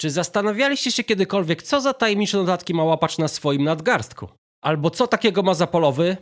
Czy zastanawialiście się kiedykolwiek, co za tajemnicze notatki ma łapacz na swoim nadgarstku? Albo co takiego ma zapolowy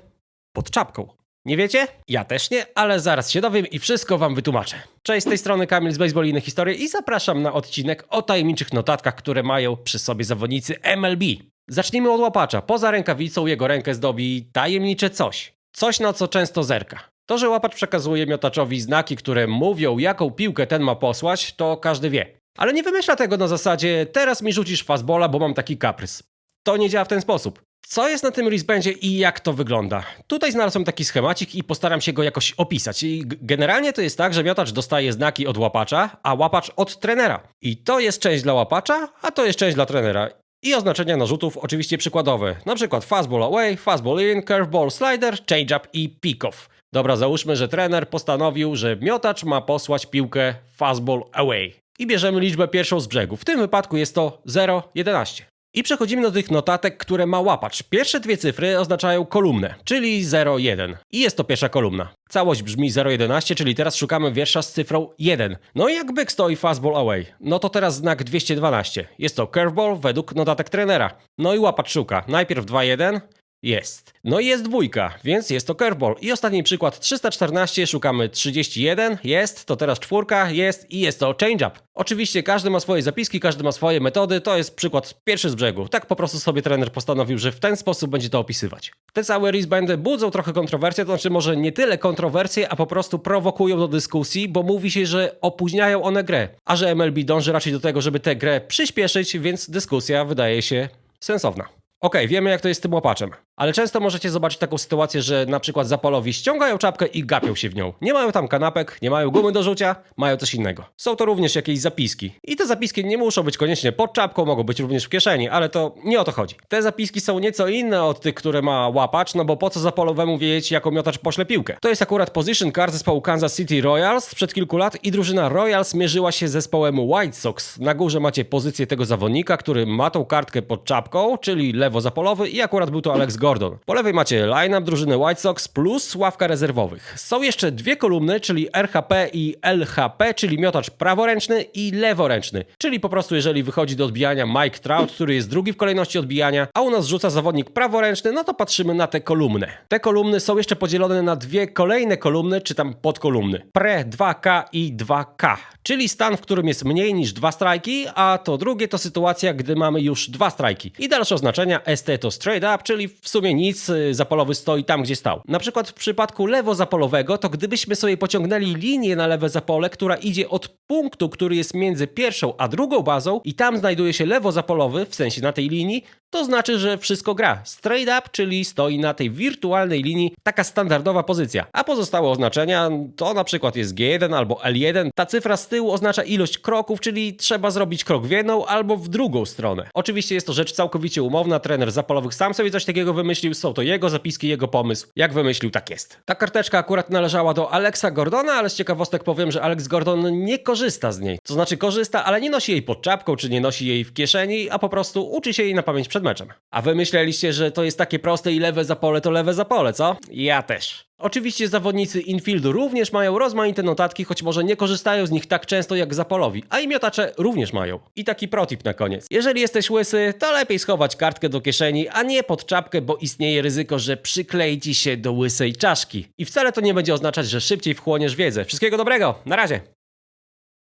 pod czapką? Nie wiecie? Ja też nie, ale zaraz się dowiem i wszystko wam wytłumaczę. Cześć, z tej strony Kamil z Baseball i inne historie i zapraszam na odcinek o tajemniczych notatkach, które mają przy sobie zawodnicy MLB. Zacznijmy od łapacza. Poza rękawicą jego rękę zdobi tajemnicze coś. Coś, na co często zerka. To, że łapacz przekazuje miotaczowi znaki, które mówią, jaką piłkę ten ma posłać, to każdy wie. Ale nie wymyśla tego na zasadzie teraz mi rzucisz fastbola, bo mam taki kaprys. To nie działa w ten sposób. Co jest na tym wristbandzie i jak to wygląda? Tutaj znalazłem taki schemacik i postaram się go jakoś opisać. I generalnie to jest tak, że miotacz dostaje znaki od łapacza, a łapacz od trenera. I to jest część dla łapacza, a to jest część dla trenera. I oznaczenia narzutów oczywiście przykładowe. Na przykład fastball away, fastball in, curveball, slider, changeup i pick-off. Dobra, załóżmy, że trener postanowił, że miotacz ma posłać piłkę fastball away. I bierzemy liczbę pierwszą z brzegu. W tym wypadku jest to 0,11. I przechodzimy do tych notatek, które ma łapacz. Pierwsze dwie cyfry oznaczają kolumnę, czyli 0,1. I jest to pierwsza kolumna. Całość brzmi 0,11, czyli teraz szukamy wiersza z cyfrą 1. No i jak byk stoi fastball away, no to teraz znak 212. Jest to curveball według notatek trenera. No i łapacz szuka. Najpierw 2,1, jest. No i jest dwójka, więc jest to curveball. I ostatni przykład 314, szukamy 31, jest, to teraz czwórka, jest i jest to changeup. Oczywiście każdy ma swoje zapiski, każdy ma swoje metody, to jest przykład pierwszy z brzegu. Tak po prostu sobie trener postanowił, że w ten sposób będzie to opisywać. Te całe wristbandy budzą trochę kontrowersje, to znaczy może nie tyle kontrowersje, a po prostu prowokują do dyskusji, bo mówi się, że opóźniają one grę. A że MLB dąży raczej do tego, żeby tę grę przyspieszyć, więc dyskusja wydaje się sensowna. Okej, wiemy jak to jest z tym łapaczem. Ale często możecie zobaczyć taką sytuację, że na przykład zapalowi ściągają czapkę i gapią się w nią. Nie mają tam kanapek, nie mają gumy do rzucia, mają coś innego. Są to również jakieś zapiski. I te zapiski nie muszą być koniecznie pod czapką, mogą być również w kieszeni, ale to nie o to chodzi. Te zapiski są nieco inne od tych, które ma łapacz, no bo po co zapalowemu wiedzieć, jaką miotacz pośle piłkę? To jest akurat position card zespołu Kansas City Royals sprzed kilku lat i drużyna Royals mierzyła się z zespołem White Sox. Na górze macie pozycję tego zawodnika, który ma tą kartkę pod czapką, czyli lewo zapolowy i akurat był to Alex Gordon. Po lewej macie line-up drużyny White Sox plus ławka rezerwowych. Są jeszcze dwie kolumny, czyli RHP i LHP, czyli miotacz praworęczny i leworęczny. Czyli po prostu jeżeli wychodzi do odbijania Mike Trout, który jest drugi w kolejności odbijania, a u nas rzuca zawodnik praworęczny, no to patrzymy na te kolumny. Te kolumny są jeszcze podzielone na dwie kolejne kolumny, czy tam podkolumny. Pre 2K i 2K, czyli stan, w którym jest mniej niż dwa strajki, a to drugie to sytuacja, gdy mamy już dwa strajki. I dalsze oznaczenia ST to straight up, czyli w sumie nic, y, zapolowy stoi tam, gdzie stał. Na przykład w przypadku lewo zapolowego, to gdybyśmy sobie pociągnęli linię na lewe zapole, która idzie od punktu, który jest między pierwszą a drugą bazą i tam znajduje się lewo zapolowy, w sensie na tej linii, to znaczy, że wszystko gra. Straight up, czyli stoi na tej wirtualnej linii, taka standardowa pozycja. A pozostałe oznaczenia to na przykład jest G1 albo L1. Ta cyfra z tyłu oznacza ilość kroków, czyli trzeba zrobić krok w jedną albo w drugą stronę. Oczywiście jest to rzecz całkowicie umowna, trener zapalowych sam sobie coś takiego wymyślił, są to jego zapiski, jego pomysł. Jak wymyślił, tak jest. Ta karteczka akurat należała do Alexa Gordona, ale z ciekawostek powiem, że Alex Gordon nie korzysta z niej. To znaczy korzysta, ale nie nosi jej pod czapką, czy nie nosi jej w kieszeni, a po prostu uczy się jej na pamięć przed meczem. A wy myśleliście, że to jest takie proste i lewe zapole to lewe zapole, co? Ja też. Oczywiście zawodnicy infieldu również mają rozmaite notatki, choć może nie korzystają z nich tak często jak zapolowi, a i miotacze również mają. I taki protip na koniec. Jeżeli jesteś łysy, to lepiej schować kartkę do kieszeni, a nie pod czapkę, bo istnieje ryzyko, że przyklei ci się do łysej czaszki. I wcale to nie będzie oznaczać, że szybciej wchłoniesz wiedzę. Wszystkiego dobrego, na razie!